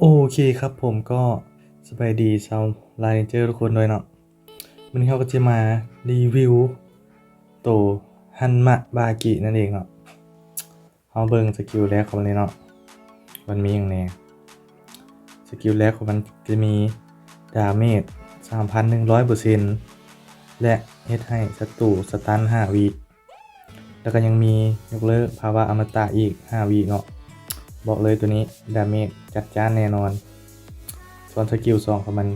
โอเคครับผมก็สบายดีชาวไลน์เจอทุกคนด้วยเนาะวันนี้เขาก็จะมารีวิวโตวฮันมะบากินั่นเองเนาะเขาเบิ่งสกิลแรกของมันเลยเนาะมันมีอย่างแน่สกิลแรกของมันจะมีดาเมจ3,100%และเฮ็ดให้ศัตรูสตัน5วิแล้วก็ยังมียกเลิกภาวะอมตะอีก 5วิเนาะ บอกเลยตัวนี้ ดาเมจจัดจ้านแน่นอน ส่วนสกิล2ของมัน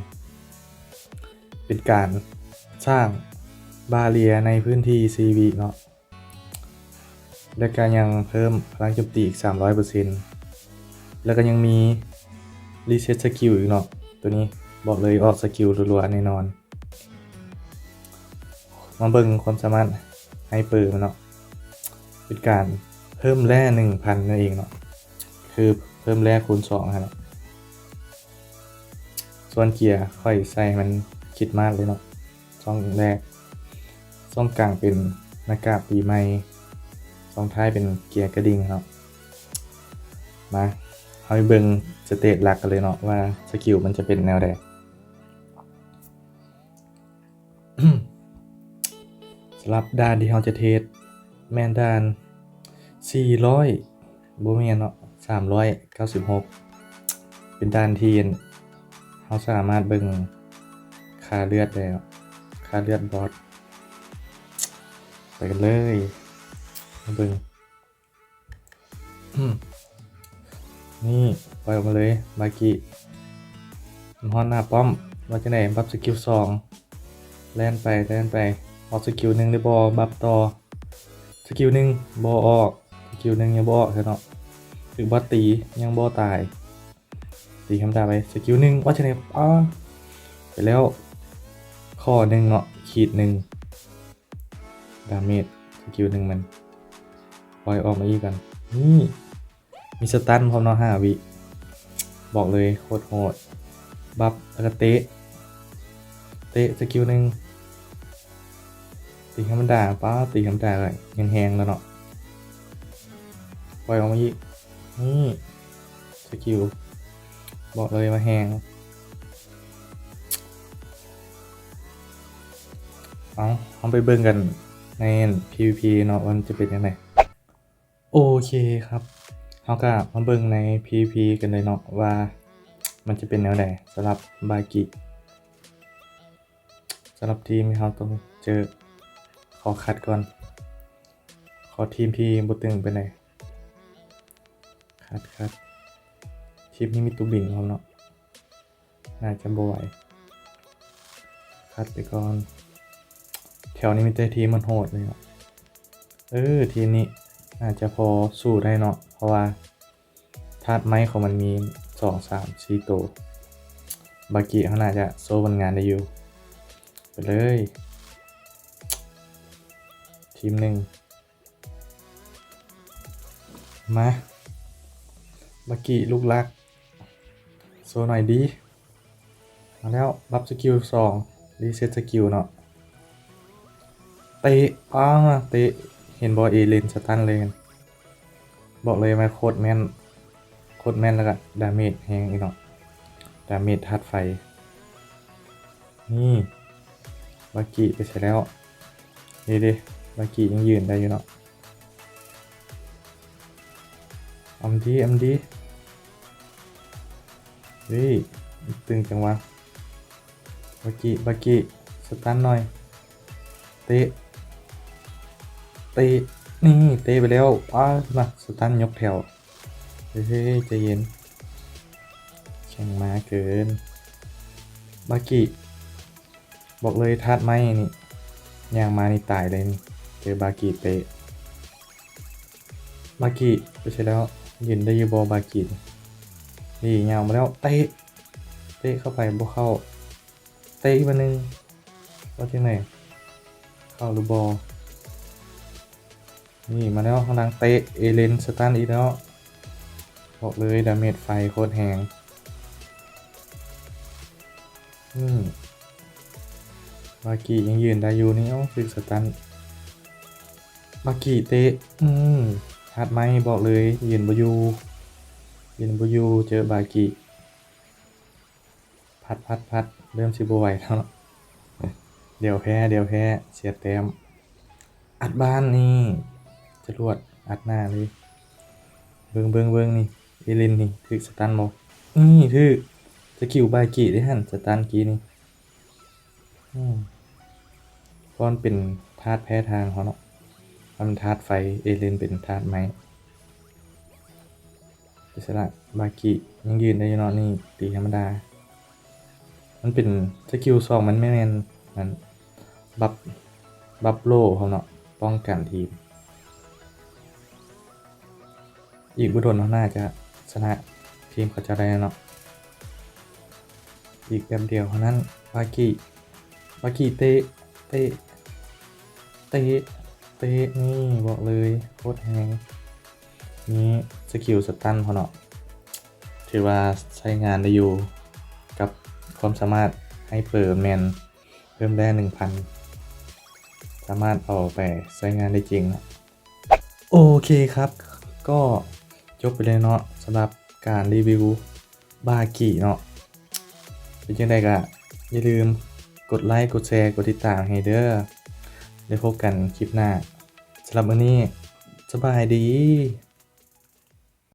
เป็นการสร้างบาเรียในพื้นที่ CV เนาะและก็ยังเพิ่มพลังโจมตีอีก 300%แล้วก็ยังมีรีเซ็ตสกิลอีกเนาะตัวนี้บอกเลยออกสกิลรัวๆแน่นอน มาเบิ่งความสามารถไฮเปอร์มันเนาะเป็นการเพิ่มแร่1,000นั่นเองเนาะ คือเพิ่มแร่คูณ2ครับส่วนเกียร์ค่อยใส่มันคิดมากเลยเนาะช่องแรกช่องกลางเป็นหน้ากากปีใหม่ช่องท้ายเป็นเกียร์กระดิ่งครับมาเอาไปเบิ่งสเตจหลักกันเลยเนาะว่าสกิลมันจะเป็นแนวใดสำหรับด้านที่เราจะเทสแมนด้าน 400บ่แม่นเนาะ 396 เป็นด้านที่เราสามารถเบิ่งค่าเลือดได้ค่าเลือดบอสไปกันเลยมาเบิ่งนี่ปล่อยออกมาเลยบากิมฮอนหน้าป้อมว่าจะไหนบัฟสกิลสองแล่นไปแล่นไปออกสกิลหนึ่งได้บอบัฟต่อสกิลหนึ่งบอออกสกิลหนึ่งยังบอออกเนาะ ถึงบอสตียังบอตาย ตีคำดาไปสกิลหนึ่งว่าจะไหนอ้าไปแล้วข้อหนึ่งเนาะขีดหนึ่งดาเมจสกิลหนึ่งมันปล่อยออกมาอีกกัน นี่ มีสตันพร้อมเนาะห้าวิ บอกเลยโคตรโหด บัฟแล้วก็เตะ เตะสกิลหนึ่งตีธรรมดาป้าตีธรรมดาเลยยังแหงแล้วเนาะปล่อยออกมาอีก นี่สกิลบอกเลยว่าแหงเอาเอาไปเบิ่งกันใน PVP เนาะมันจะเป็นยังไงโอเคครับเขาก็มาเบิ่งใน PVP กันเลยเนาะว่ามันจะเป็นแนวใดสำหรับบากิสำหรับทีมที่เขาต้องเจอขอคัดก่อน ขอทีมที่บตึงไปไหน คัดคัดทีมนี้มีตุบินเขาเนาะน่าจะบ่ไหวคัดไปก่อนแถวนี้มีแต่ทีมมันโหดเลยเนาะเออทีมนี้อาจจะพอสู้ได้เนาะเพราะว่าธาตุไม้ของมันมีสองสามสี่ตัวบากิเขาน่าจะโซ่บนงานได้อยู่ไปเลย ทีมหนึ่งมา บากิลูกลักโซหน่อยดีมาแล้วรับสกิลสองรีเซ็ตสกิลเนาะเตะอ้าเตะเห็นบอเอเลนสตันเลยกันบอกเลยมาโคตรแม่นโคตรแม่นแล้วก็ดาเมจแหงอีกเนาะดาเมจธาตุไฟ นี่บากิไปเสร็จแล้ว นี่ดิบากิยังยืนได้อยู่เนาะ อมดีอมดีเฮ้ยตึงจังวะบากิบากิสตันหน่อยเตะเตะนี่เตะไปแล้วป้ามาสตันยกแถวเฮ้ยใจเย็นแข่งมาเกินบากิบอกเลยธาตุไม้นี่ยางมานี่ตายเลยนี่เจอบากิเตะบากิไปใช่แล้ว ยืนได้ยูบอบากินี่ยามาแล้วเตะเตะเข้าไปบ่เข้า เตะอีกวันหนึงว่าที่ไหนเข้าหรือบอนี่มาแล้วข้างหลังเตะเอเลนสตันอีกแล้วบอกเลยดาเมจไฟโคตรแหงอืมบากิยังยืนได้อยู่นี่เอ้าฟิกสตันบากิเตะ อืม ทัดไหมบอกเลยยืนบอยูยืนบอยูเจอบากิพัดพัดพัดเริ่มสิบไหวแล้วเดี๋ยวแพ้เดี๋ยวแพ้เสียแต้มอัดบ้านนี่จะรวดอัดหน้าเลยเบิงเบิงเบิงนี่เอลินนี่ถึกสตันบอกนี่ถึกสกิลบากิได้หันสตันกีนี่อืมเพราะมันเป็นธาตุแพ้ทางเขาเนาะ มันเป็นธาตุไฟ เอลินเป็นธาตุไม้อิสระบากิยังยืนได้ยู่เนาะนี่ตีธรรมดา มันเป็นสกิลสองมันไม่แม่นมันบัฟบัฟโลเขาเนาะป้องกันทีม อีกบุดนเขาน่าจะชนะทีมเขาจะได้เนาะอีกแบบเดียวเท่านั้นบากิบากิเตเตเต เตะนี่บอกเลยโคตรแฮงนี่สกิลสตันเขาเนาะถือว่าใช้งานได้อยู่กับความสามารถให้เปิดแมนเพิ่มได้หนึ่งพันสามารถเอาไปใช้งานได้จริงนะโอเคครับ ก็จบไปเลยเนาะสำหรับการรีวิวบากิเนาะเป็นยังไงก็อย่าลืมกดไลค์กดแชร์กดติดตามให้เด้อ ได้พบกันคลิปหน้าสำหรับวันนี้สบายดี